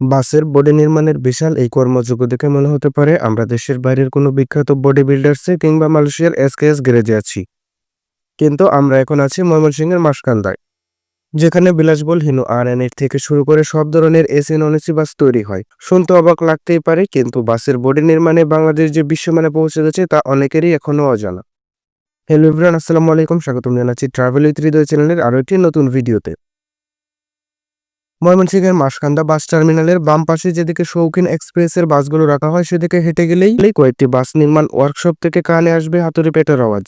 বাসের বডি নির্মাণের বিশাল এই কর্মযোগ্য দেখে মনে হতে পারে আমরা দেশের বাইরের কোনো বিখ্যাত বডি বিল্ডার্সে কিংবা মালয়েশিয়ার এসকেএস গ্যারেজে আছি। কিন্তু আমরা এখন আছি ময়মনসিংহের মাসকান্দায়, যেখানে বিলাসবহুল হিনু আর এন এর থেকে শুরু করে সব ধরনের এসি নন এসি বাস তৈরি হয়। শুনতে অবাক লাগতেই পারে, কিন্তু বাসের বডি নির্মাণে বাংলাদেশ যে বিশ্বমানে পৌঁছে গেছে তা অনেকেরই এখনও অজানা। হ্যালো ইব্রান আসসালামু আলাইকুম, স্বাগতম জানাচ্ছি ট্রাভেল উইথ হৃদয় চ্যানেলের আরও একটি নতুন ভিডিওতে ময়মনসিংহের মাসকান্দা বাস টার্মিনালের বাম পাশে যেদিকে শৌখিন এক্সপ্রেসের বাসগুলো রাখা হয়, সেদিকে হেঁটে গেলেই কয়েকটি বাস নির্মাণ ওয়ার্কশপ থেকে কানে আসবে হাতুড়ি পেটের আওয়াজ।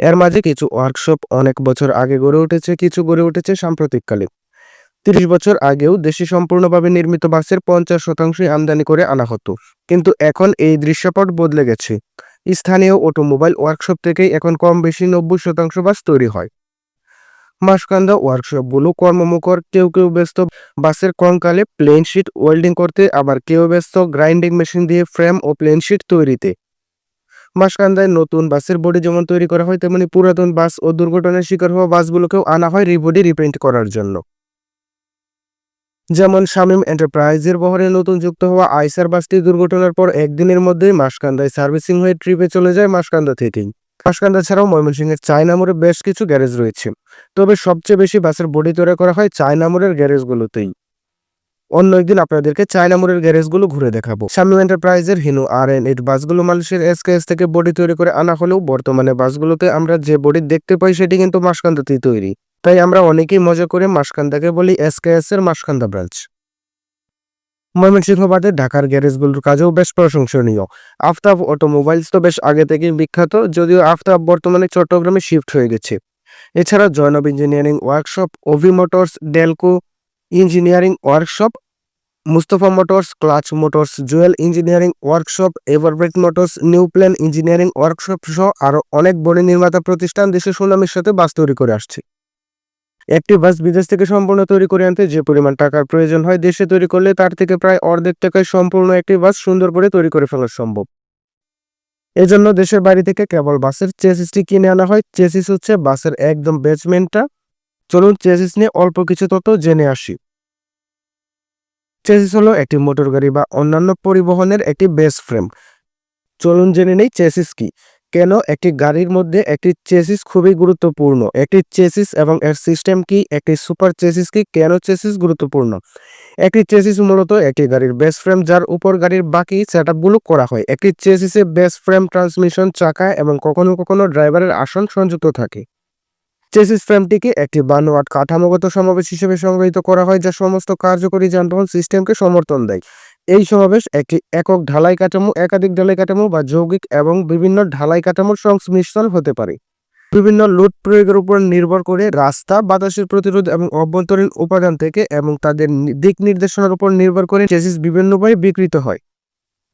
এর মাঝে কিছু ওয়ার্কশপ অনেক বছর আগে গড়ে উঠেছে, কিছু গড়ে উঠেছে সাম্প্রতিককালে। তিরিশ বছর আগেও দেশে সম্পূর্ণভাবে নির্মিত বাসের পঞ্চাশ শতাংশই আমদানি করে আনা হতো। কিন্তু এখন এই দৃশ্যপট বদলে গেছে। স্থানীয় অটোমোবাইল ওয়ার্কশপ থেকেই এখন কম বেশি নব্বই শতাংশ বাস তৈরি হয়। মাসকান্দা ওয়ার্কশপগুলো কর্মমুখর, কেউ কেউ ব্যস্ত। বাসের কঙ্কালে প্লেন শিট ওয়েল্ডিং করতে, আবার কেউ ব্যস্ত গ্রাইন্ডিং মেশিন দিয়ে ফ্রেম ও প্লেন শিট তৈরিতে। মাসকান্দায় নতুন বাসের বডি যেমন তৈরি করা হয়, তেমনি পুরাতন বাস ও দুর্ঘটনার শিকার হওয়া বাসগুলোকেও আনা হয় রিবডি রিপেন্ট করার জন্য। যেমন শামীম এন্টারপ্রাইজের বহরে নতুন যুক্ত হওয়া আইসার বাসটি দুর্ঘটনার পর একদিনের মধ্যেই মাসকান্দায় সার্ভিসিং হয়ে ট্রিপে চলে যায় মাসকান্দা থেকেই। মাসকান্দা ছাড়াও ময়মনসিংহের চায়না মোড়ে বেশ কিছু গ্যারেজ রয়েছে। তবে সবচেয়ে বেশি বাসের বডি তৈরি করা হয় চায়না মোড়ের গ্যারেজগুলোতেই। অন্য একদিন আপনাদেরকে চায়না মোড়ের গ্যারেজগুলো ঘুরে দেখাবো। শামীম এন্টারপ্রাইজের হিনু আর এন এইট বাসগুলো মালয়েশিয়ার এসকেএস থেকে বডি তৈরি করে আনা হলেও বর্তমানে বাসগুলোতে আমরা যে বডি দেখতে পাই সেটি কিন্তু মাসকান্দাতেই তৈরি। তাই আমরা অনেকেই মজা করে মাসকান্দাকে বলি এসকেএস এর মাসকান্দা ব্রাঞ্চ। ময়মনসিংহ বাদে ঢাকার গ্যারেজগুলোর কাজেও বেশ প্রশংসনীয়। আফতাব অটোমোবাইলস তো বেশ আগে থেকেই বিখ্যাত, যদিও আফতাব বর্তমানে চট্টগ্রামে শিফট হয়ে গেছে। এছাড়া Zainab engineering workshop, OV motors, Delco engineering workshop, Mustafa motors, clutch motors, Jewel engineering workshop Everbright motors, new plan engineering workshop সহ আরও অনেক বড় নির্মাতা প্রতিষ্ঠান দেশের সুনামের সাথে বাস তৈরি করে আসছে। একটি বাস বিদেশ থেকে সম্পূর্ণ তৈরি করে আনতে যে পরিমাণ টাকার প্রয়োজন হয় দেশে তৈরি করলে তার থেকে প্রায় অর্ধেক টাকায় সম্পূর্ণ একটি বাস সুন্দর করে তৈরি করে ফেলা সম্ভব। এজন্য দেশের বাড়ি থেকে কেবল বাসের চেসিসটি কিনে আনা হয়। চেসিস হচ্ছে বাসের একদম বেসমেন্টটা। চলুন চেসিস নিয়ে অল্প কিছু তথ্য জেনে আসি। চেসিস হলো একটি মোটর গাড়ি বা অন্যান্য পরিবহনের একটি বেস ফ্রেম। চলুন জেনে নেই চেসিস কি। কেন একটি গাড়ির মধ্যে একটি চেসিস খুবই গুরুত্বপূর্ণ? একটি চেসিস এবং এর সিস্টেম কি? একটি সুপার চেসিস কি? কেন চেসিস গুরুত্বপূর্ণ? একটি চেসিস মূলত একটি গাড়ির বেস ফ্রেম যার উপর গাড়ির বাকি সেট করা হয়। একটি চেসিসে বেস ফ্রেম ট্রান্সমিশন চাকা এবং কখনো কখনো ড্রাইভারের আসন সংযুক্ত থাকে। চেসিস ফ্রেমটিকে একটি বানোয়াট কাঠামোগত সমাবেশ হিসেবে সংজ্ঞায়িত করা হয়, যা সমস্ত কার্যকরী যানবাহন সিস্টেমকে সমর্থন দেয়। এই সমাবেশ একটি একক ঢালাই কাঠামো, একাধিক ঢালাই কাঠামো বা যৌগিক এবং বিভিন্ন ঢালাই কাঠামোর সংমিশ্রণ হতে পারে। বিভিন্ন লোড প্রয়োগের উপর নির্ভর করে রাস্তা, বাতাসের প্রতিরোধ এবং অভ্যন্তরীণ উপাদান থেকে এবং তাদের দিক নির্দেশনার উপর নির্ভর করে চেসিস বিভিন্নভাবে বিকৃত হয়।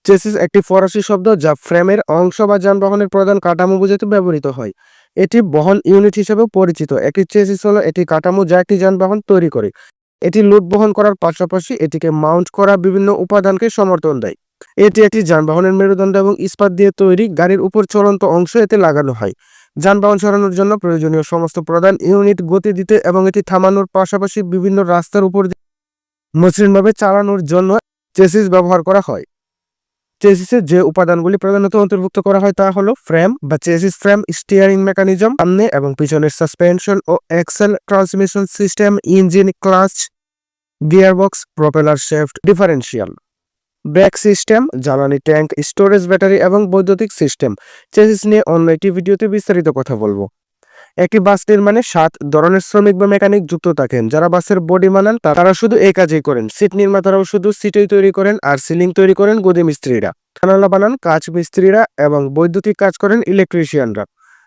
চেসিস একটি ফরাসি শব্দ যা ফ্রেমের অংশ বা যানবাহনের প্রধান কাঠামো বোঝাতে ব্যবহৃত হয়। এটি বহন ইউনিট হিসেবে পরিচিত। একটি চেসিস হলো একটি কাঠামো যা একটি যানবাহন তৈরি করে। এটি লোড বহন করার পাশাপাশি এটিকে মাউন্ট করা বিভিন্ন উপাদানকে সমর্থন দেয়। এটি একটি যানবাহনের মেরুদণ্ড এবং ইস্পাত দিয়ে তৈরি গাড়ির উপর চলন্ত অংশ এতে লাগানো হয়। যানবাহন সরানোর জন্য প্রয়োজনীয় সমস্ত প্রধান ইউনিট গতি দিতে এবং এটি থামানোর পাশাপাশি বিভিন্ন রাস্তার উপর মসৃণভাবে চালানোর জন্য চেসিস ব্যবহার করা হয়। চেসিসের যে উপাদানগুলি প্রধানত অন্তর্ভুক্ত করা হয় তা হলো ফ্রেম বা চেসিস ফ্রেম, স্টিয়ারিং মেকানিজম, সামনে এবং পিছনের সাসপেনশন ও axle transmission system, engine clutch, gearbox, propeller shaft differential brake system, জ্বালানি ট্যাঙ্ক, স্টোরেজ ব্যাটারি এবং বৈদ্যুতিক সিস্টেম। চেসিস নিয়ে অন্য একটি ভিডিওতে বিস্তারিত কথা বলব। একটি বাস নির্মাণে সাত ধরনের শ্রমিক বা মেকানিক যুক্ত থাকেন। যারা বাসের বডি বানান তারা শুধু এই কাজই করেন। সিট নির্মাতারাও শুধু সিটই তৈরি করেন আর সিলিং তৈরি করেন গদি মিস্ত্রিরা। জানালা বানান কাজ মিস্ত্রিরা এবং বৈদ্যুতিক কাজ করেন ইলেকট্রিশিয়ানরা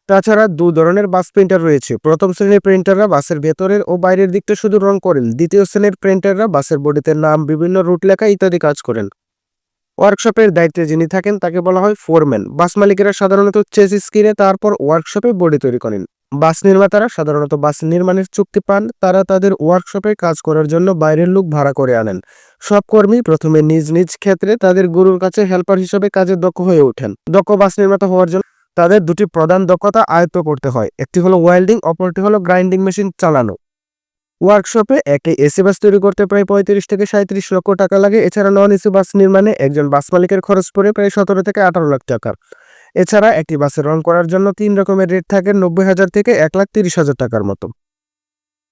তাছাড়া দু ধরনের বাস প্রিন্টার রয়েছে। প্রথম শ্রেণির প্রিন্টাররা বাসের ভেতরের ও বাইরের দিকটা শুধু রং করেন। দ্বিতীয় শ্রেণির প্রিন্টাররা বাসের বডিতে নাম, বিভিন্ন রুট লেখা ইত্যাদি কাজ করেন। ওয়ার্কশপের দায়িত্বে যিনি থাকেন, তাকে বলা হয় ফোরম্যান বাস মালিকেরা সাধারণত চেসিস কিনে, তারপর ওয়ার্কশপে বডি তৈরি করেন। বাস নির্মাতারা সাধারণত বাস নির্মাণের চুক্তি পান, তারা তাদের ওয়ার্কশপে কাজ করার জন্য বাইরের লোক ভাড়া করে আনেন। সব কর্মী প্রথমে নিজ নিজ ক্ষেত্রে তাদের গুরুর কাছে হেল্পার হিসেবে কাজে দক্ষ হয়ে ওঠেন। দক্ষ বাস নির্মাতা হওয়ার জন্য তাদের দুটি প্রধান দক্ষতা আয়ত্ত করতে হয়। একটি হলো ওয়েল্ডিং অপরটি হলো গ্রাইন্ডিং মেশিন চালানো। ওয়ার্কশপে একটি এসি বাস তৈরি করতে প্রায় পঁয়ত্রিশ থেকে সাঁত্রিশ লক্ষ টাকা লাগে। এছাড়া নন এসি বাস নির্মাণে একজন বাস মালিকের খরচ পড়ে প্রায় সতেরো থেকে আঠারো লাখ টাকা। এছাড়া একটি বাসে রং করার জন্য তিন রকমের রেট থাকে নব্বই হাজার থেকে এক লাখ তিরিশ হাজার টাকার মতো।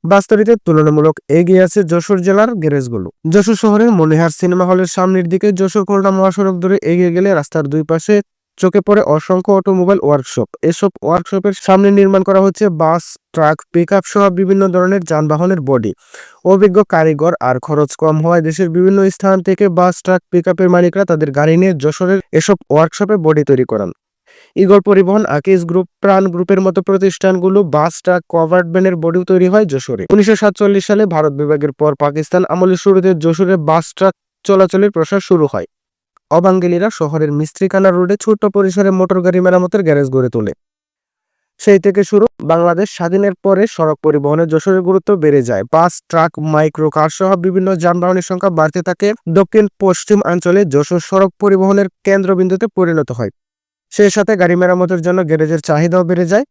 বাস তুলনামূলক এগিয়ে আছে যশোর জেলার গ্যারেজগুলো। যশোর শহরের মনিহার সিনেমা হলের সামনের দিকে যশোর খুলনা মহাসড়ক ধরে এগিয়ে গেলে রাস্তার দুই পাশে চোখে পড়ে অসংখ্য অটোমোবাইল ওয়ার্কশপ। এসব ওয়ার্কশপের সামনে নির্মাণ করা হচ্ছে বাস, ট্রাক পিকআপ সহ বিভিন্ন ধরনের যানবাহনের বডি অভিজ্ঞ কারিগর আর খরচ কম হওয়ায় দেশের বিভিন্ন স্থান থেকে বাস, ট্রাক পিকআপের মালিকরা তাদের গাড়ি নিয়ে যশোরের এসব ওয়ার্কশপে বডি তৈরি করান। ইগল পরিবহন, আকিস গ্রুপ, প্রাণ গ্রুপের মতো প্রতিষ্ঠানগুলো বাস ট্রাক কভার্ড ভ্যানের বডিও তৈরি হয় যশোরে। উনিশশো সাতচল্লিশ সালে ভারত বিভাগের পর পাকিস্তান আমলের শুরুতে যশোরে বাস ট্রাক চলাচলের প্রসার শুরু হয়। অবাঙ্গেলিরা শহরের মিস্ত্রিকানা রোডে ছোট্ট পরিসরে মোটর গাড়ি মেরামতের গ্যারেজ গড়ে তোলে। সেই থেকে শুরু, বাংলাদেশ স্বাধীনের পরে সড়ক পরিবহনের যশোরের গুরুত্ব বেড়ে যায়। বাস, ট্রাক, মাইক্রো, কার সহ বিভিন্ন যানবাহনের সংখ্যা বাড়তে থাকে। দক্ষিণ পশ্চিম অঞ্চলে যশোর সড়ক পরিবহনের কেন্দ্রবিন্দুতে পরিণত হয়। সেই সাথে গাড়ি মেরামতের জন্য গ্যারেজের চাহিদাও বেড়ে যায়।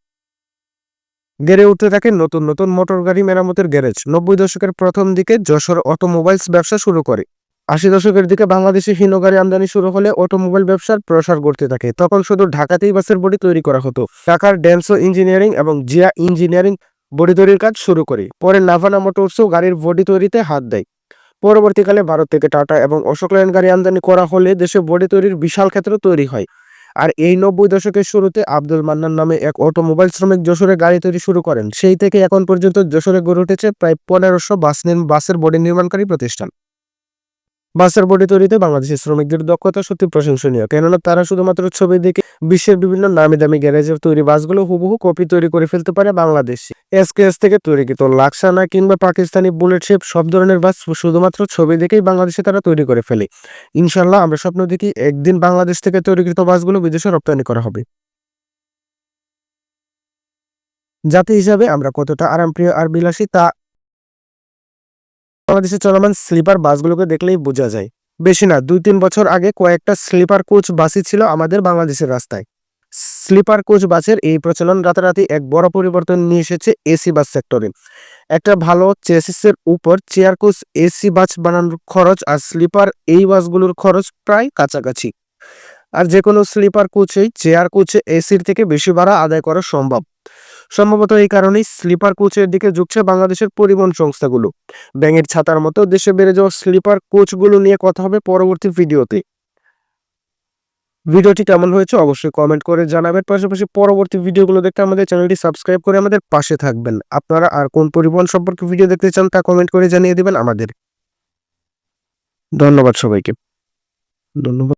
গেড়ে উঠতে থাকে নতুন নতুন মোটর গাড়ি মেরামতের গ্যারেজ। নব্বই দশকের প্রথম দিকে যশোর অটোমোবাইলস ব্যবসা শুরু করে। আশি দশকের দিকে বাংলাদেশে হীন গাড়ি আমদানি শুরু হলে অটোমোবাইল ব্যবসার প্রসার ঘটতে থাকে। তখন শুধু ঢাকাতেই বাসের বডি তৈরি করা হতো। ঢাকার ড্যান্সো ইঞ্জিনিয়ারিং এবং জিয়া ইঞ্জিনিয়ারিং বডি তৈরির কাজ শুরু করে। পরে নাভানা মোটরসও গাড়ির বডি তৈরিতে হাত দেয়। পরবর্তীকালে ভারত থেকে টাটা এবং অশোক লেন গাড়ি আমদানি করা হলে দেশে বডি তৈরির বিশাল ক্ষেত্র তৈরি হয়। আর এই নব্বই দশকের শুরুতে আব্দুল মান্নান নামে এক অটোমোবাইল শ্রমিক যশোরে গাড়ি তৈরি শুরু করেন। সেই থেকে এখন পর্যন্ত যশোরে গড়ে উঠেছে প্রায় পনেরোশো বাস বাসের বডি নির্মাণকারী প্রতিষ্ঠান। বাসের বডি তৈরিতে বাংলাদেশের শ্রমিকদের দক্ষতা সত্যি প্রশংসনীয়। কেননা তারা শুধুমাত্র ছবি দেখে বিশ্বের বিভিন্ন নামি দামি গ্যারেজের তৈরি বাসগুলো হুবহু কপি তৈরি করে ফেলতে পারে বাংলাদেশ। এসকেএস থেকে তৈরিকৃত লাক্সানা কিংবা পাকিস্তানি বুলেট শেপ সব ধরনের বাস শুধুমাত্র ছবি দেখেই বাংলাদেশে তারা তৈরি করে ফেলে। ইনশাল্লাহ আমরা স্বপ্ন দেখি একদিন বাংলাদেশ থেকে তৈরিকৃত বাসগুলো বিদেশে রপ্তানি করা হবে। জাতি হিসাবে আমরা কতটা আরামপ্রিয় আর বিলাসী তা বাংলাদেশে চলমান স্লিপার বাসগুলোকে দেখলেই বোঝা যায়। বেশি না দুই তিন বছর আগে কয়েকটা স্লিপার কোচ বাসই ছিল আমাদের বাংলাদেশের রাস্তায়। স্লিপার কোচ বাসের এই প্রচলন রাতারাতি এক বড় পরিবর্তন নিয়ে এসেছে এসি বাস সেক্টরে। একটা ভালো চেসিসের উপর চেয়ার কোচ এসি বাস বানানোর খরচ আর স্লিপার এই বাসগুলোর খরচ প্রায় কাছাকাছি। আর যে কোনো স্লিপার কোচেই চেয়ার কোচে এসির থেকে বেশি ভাড়া আদায় করা সম্ভব। সম্ভবত এই কারণেই স্লিপার কোচের দিকে ঝুঁকছে বাংলাদেশের পরিবহন সংস্থাগুলো। ব্যাঙের ছাতার মতো দেশে বেড়ে যাওয়া স্লিপার কোচগুলো নিয়ে কথা হবে পরবর্তী ভিডিওতে। ভিডিওটি কেমন হয়েছে অবশ্যই কমেন্ট করে জানাবেন। পাশাপাশি পরবর্তী ভিডিওগুলো দেখতে আমাদের চ্যানেলটি সাবস্ক্রাইব করে আমাদের পাশে থাকবেন। আপনারা আর কোন পরিবহন সম্পর্কে ভিডিও দেখতে চান তা কমেন্ট করে জানিয়ে দেবেন আমাদের। ধন্যবাদ সবাইকে। ধন্যবাদ।